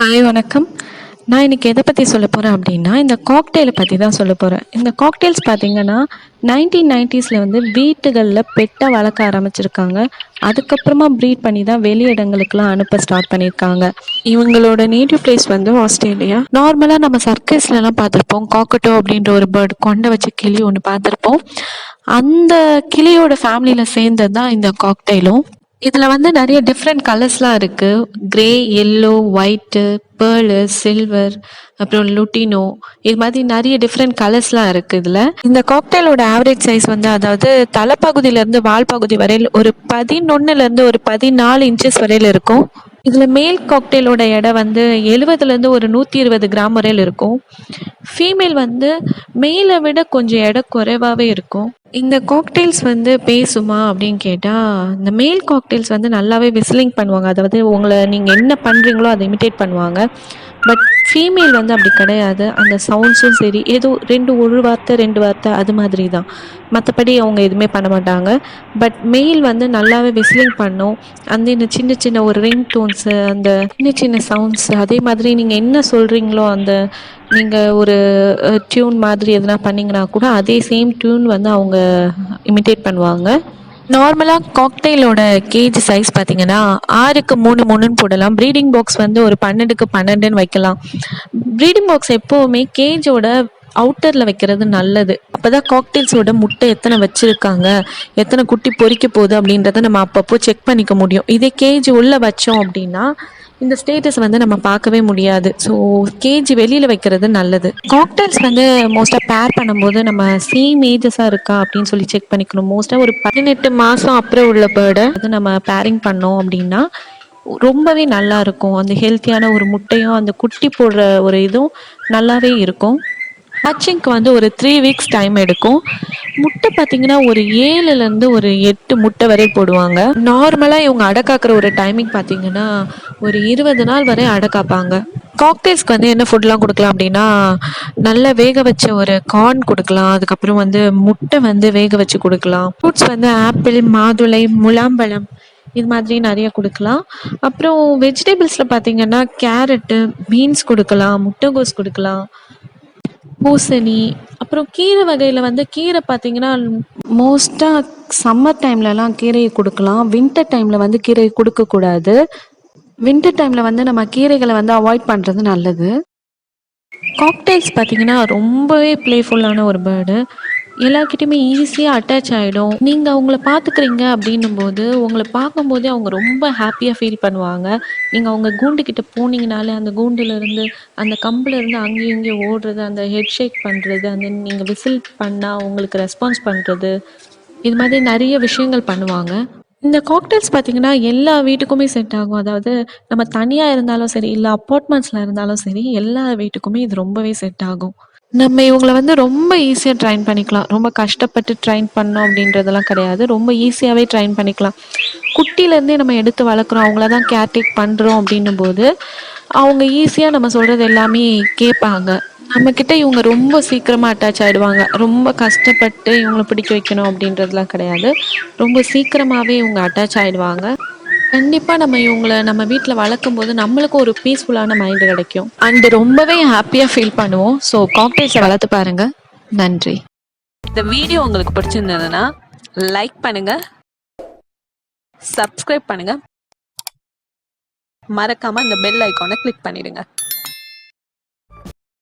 Hi வணக்கம். நான் இன்னைக்கு எதை பற்றி சொல்ல போகிறேன் அப்படின்னா இந்த காக்டெயிலை பற்றி தான் சொல்ல போகிறேன் இந்த காக்டெயில்ஸ் பார்த்தீங்கன்னா நைன்டீன் நைன்டிஸில் வந்து வீட்டுகளில் பெட்டை வளர்க்க ஆரம்பிச்சிருக்காங்க. அதுக்கப்புறமா ப்ரீட் பண்ணி தான் வெளி இடங்களுக்குலாம் அனுப்ப ஸ்டார்ட் பண்ணியிருக்காங்க. இவங்களோட நேட்டிவ் பிளேஸ் வந்து ஆஸ்திரேலியா. நார்மலாக நம்ம சர்க்கஸ்லலாம் பார்த்துருப்போம். காக்கட்டோ அப்படின்ற ஒரு பேர்ட் கொண்டை வச்ச கிளி ஒன்று பார்த்துருப்போம். அந்த கிளியோட ஃபேமிலியில் சேர்ந்தது தான் இந்த காக்டெயிலும் இதில் வந்து நிறைய டிஃப்ரெண்ட் கலர்ஸ்லாம் இருக்குது grey yellow white pearl silver அப்புறம் லுட்டினோ இது மாதிரி நிறைய டிஃப்ரெண்ட் கலர்ஸ்லாம் இருக்குது இதில். இந்த காக்டெயிலோட ஆவரேஜ் சைஸ் வந்து அதாவது தலைப்பகுதியிலேருந்து வால் பகுதி வரையில் ஒரு பதினொன்னுலேருந்து ஒரு பதினாலு இன்ச்சஸ் வரையில் இருக்கும். இதில் மேல் காக்டெயிலோட எடை வந்து எழுபதுலேருந்து ஒரு நூற்றி இருபது கிராம் வரையில் இருக்கும். ஃபீமேல் வந்து மேலை விட கொஞ்சம் எடை குறைவாகவே இருக்கும். இந்த காக்டெயில்ஸ் வந்து பேசுமா அப்படின்னு கேட்டால் இந்த மேல் காக்டெயில்ஸ் வந்து நல்லாவே விசிலிங் பண்ணுவாங்க. அதாவது உங்களை நீங்கள் என்ன பண்ணுறீங்களோ அதை இமிட்டேட் பண்ணுவாங்க. பட் ஃபீமேல் வந்து அப்படி கிடையாது. அந்த சவுண்ட்ஸும் சரி ஏதோ ரெண்டு ஒரு வார்த்தை ரெண்டு வார்த்தை அது மாதிரி தான் மற்றபடி அவங்க எதுவுமே பண்ண மாட்டாங்க. பட் மெயில் வந்து நல்லாவே விசிலிங் பண்ணும். அந்த இந்த சின்ன சின்ன ஒரு ரிங் டோன்ஸு அந்த சின்ன சின்ன சவுண்ட்ஸு அதே மாதிரி நீங்கள் என்ன சொல்கிறீங்களோ அந்த நீங்கள் ஒரு டியூன் மாதிரி எதனா பண்ணிங்கன்னா கூட அதே சேம் டியூன் வந்து அவங்க இமிட்டேட் பண்ணுவாங்க. நார்மலாக காக்டெயிலோட கேஜ் சைஸ் பார்த்தீங்கன்னா ஆறுக்கு மூணு மூணுன்னு போடலாம். ப்ரீடிங் பாக்ஸ் வந்து ஒரு பன்னெண்டுக்கு பன்னெண்டுன்னு வைக்கலாம். ப்ரீடிங் பாக்ஸ் எப்போவுமே கேஜோட அவுட்டரில் வைக்கிறது நல்லது. அப்போ தான் காக்டெயில்ஸோட முட்டை எத்தனை வச்சுருக்காங்க? எத்தனை குட்டி பொறிக்க போகுது அப்படின்றத நம்ம அப்பப்போ செக் பண்ணிக்க முடியும். இதே கேஜி உள்ளே வச்சோம் அப்படின்னா இந்த ஸ்டேட்டஸ் வந்து நம்ம பார்க்கவே முடியாது. ஸோ கேஜி வெளியில் வைக்கிறது நல்லது. காக்டெயில்ஸ் வந்து மோஸ்ட்டாக பேர் பண்ணும்போது நம்ம சேம் ஏஜஸாக இருக்கா அப்படின்னு சொல்லி செக் பண்ணிக்கணும். மோஸ்ட்டாக ஒரு பதினெட்டு மாதம் அப்புறம் உள்ள பேர்டை வந்து நம்ம பேரிங் பண்ணோம் அப்படின்னா ரொம்பவே நல்லா இருக்கும். அந்த ஹெல்த்தியான ஒரு முட்டையும் அந்த குட்டி போடுற ஒரு இதுவும் நல்லாவே இருக்கும். ஹேச்சிங்க்கு வந்து ஒரு த்ரீ வீக்ஸ் டைம் எடுக்கும். முட்டை பார்த்தீங்கன்னா ஒரு ஏழுலேருந்து ஒரு எட்டு முட்டை வரை போடுவாங்க. நார்மலாக இவங்க அடக்காக்குற ஒரு டைமிங் பார்த்தீங்கன்னா ஒரு இருபது நாள் வரை அடக்காப்பாங்க காக்டெயில்ஸ்க்கு வந்து என்ன ஃபுட்லாம் கொடுக்கலாம் அப்படின்னா நல்லா வேக வச்ச ஒரு கார்ன் கொடுக்கலாம். அதுக்கப்புறம் வந்து முட்டை வந்து வேக வச்சு கொடுக்கலாம். ஃப்ரூட்ஸ் வந்து ஆப்பிள் மாதுளை முலாம்பழம் இது மாதிரி நிறைய கொடுக்கலாம். அப்புறம் வெஜிடபிள்ஸில் பார்த்தீங்கன்னா கேரட்டு பீன்ஸ் கொடுக்கலாம் முட்டைகோஸ் கொடுக்கலாம். பூசணி அப்புறம் கீரை வகையில் வந்து கீரை பார்த்தீங்கன்னா மோஸ்ட்டாக சம்மர் டைம்லலாம் கீரையை கொடுக்கலாம். வின்டர் டைமில் வந்து கீரையை கொடுக்கக்கூடாது வின்டர் டைமில் வந்து நம்ம கீரைகளை வந்து அவாய்ட் பண்ணுறது நல்லது. காக்டெயில்ஸ் பார்த்தீங்கன்னா ரொம்பவே ப்ளேஃபுல்லான ஒரு பேர்டு எல்லாருக்கிட்டையுமே ஈஸியாக அட்டாச் ஆகிடும் நீங்கள் அவங்கள பார்த்துக்கிறீங்க அப்படின்னும் போது உங்களை பார்க்கும்போதே அவங்க ரொம்ப ஹாப்பியாக ஃபீல் பண்ணுவாங்க. நீங்கள் அவங்க கூண்டுக்கிட்ட போனீங்கனாலே அந்த கூண்டுலேருந்து அந்த கம்பிலேருந்து அங்கேயும் இங்கேயும் ஓடுறது அந்த ஹெட் ஷேக் பண்ணுறது அந்த நீங்கள் விசில் பண்ணால் உங்களுக்கு ரெஸ்பான்ஸ் பண்ணுறது இது மாதிரி நிறைய விஷயங்கள் பண்ணுவாங்க. இந்த காக்டெயில்ஸ் பார்த்தீங்கன்னா எல்லா வீட்டுக்குமே செட் ஆகும். அதாவது நம்ம தனியாக இருந்தாலும் சரி இல்லை அப்பார்ட்மெண்ட்ஸில் இருந்தாலும் சரி எல்லா வீட்டுக்குமே இது ரொம்பவே செட் ஆகும். நம்ம இவங்கள வந்து ரொம்ப ஈஸியாக ட்ரைன் பண்ணிக்கலாம். ரொம்ப கஷ்டப்பட்டு ட்ரைன் பண்ணோம் அப்படின்றதெல்லாம் கிடையாது. ரொம்ப ஈஸியாகவே ட்ரைன் பண்ணிக்கலாம். குட்டிலேருந்தே நம்ம எடுத்து வளர்க்குறோம். அவங்கள தான் கேர்டேக் பண்ணுறோம் அப்படின்னும் போது அவங்க ஈஸியாக நம்ம சொல்கிறது எல்லாமே கேட்பாங்க. நம்மக்கிட்ட இவங்க ரொம்ப சீக்கிரமாக அட்டாச் ஆகிடுவாங்க ரொம்ப கஷ்டப்பட்டு இவங்களை பிடிக்க வைக்கணும் அப்படின்றதுலாம் கிடையாது. ரொம்ப சீக்கிரமாகவே இவங்க அட்டாச் ஆகிடுவாங்க கண்டிப்பாக நம்ம இவங்களை நம்ம வீட்டில் வளர்க்கும் போது நம்மளுக்கும் ஒரு பீஸ்ஃபுல்லான மைண்டு கிடைக்கும். அண்ட் ரொம்பவே ஹாப்பியாக ஃபீல் பண்ணுவோம். ஸோ காக்டெயில்ஸை வளர்த்து பாருங்க. நன்றி. இந்த வீடியோ உங்களுக்கு பிடிச்சிருந்ததுன்னா லைக் பண்ணுங்க. சப்ஸ்கிரைப் பண்ணுங்க. மறக்காம இந்த பெல் ஐக்கானை கிளிக் பண்ணிடுங்க.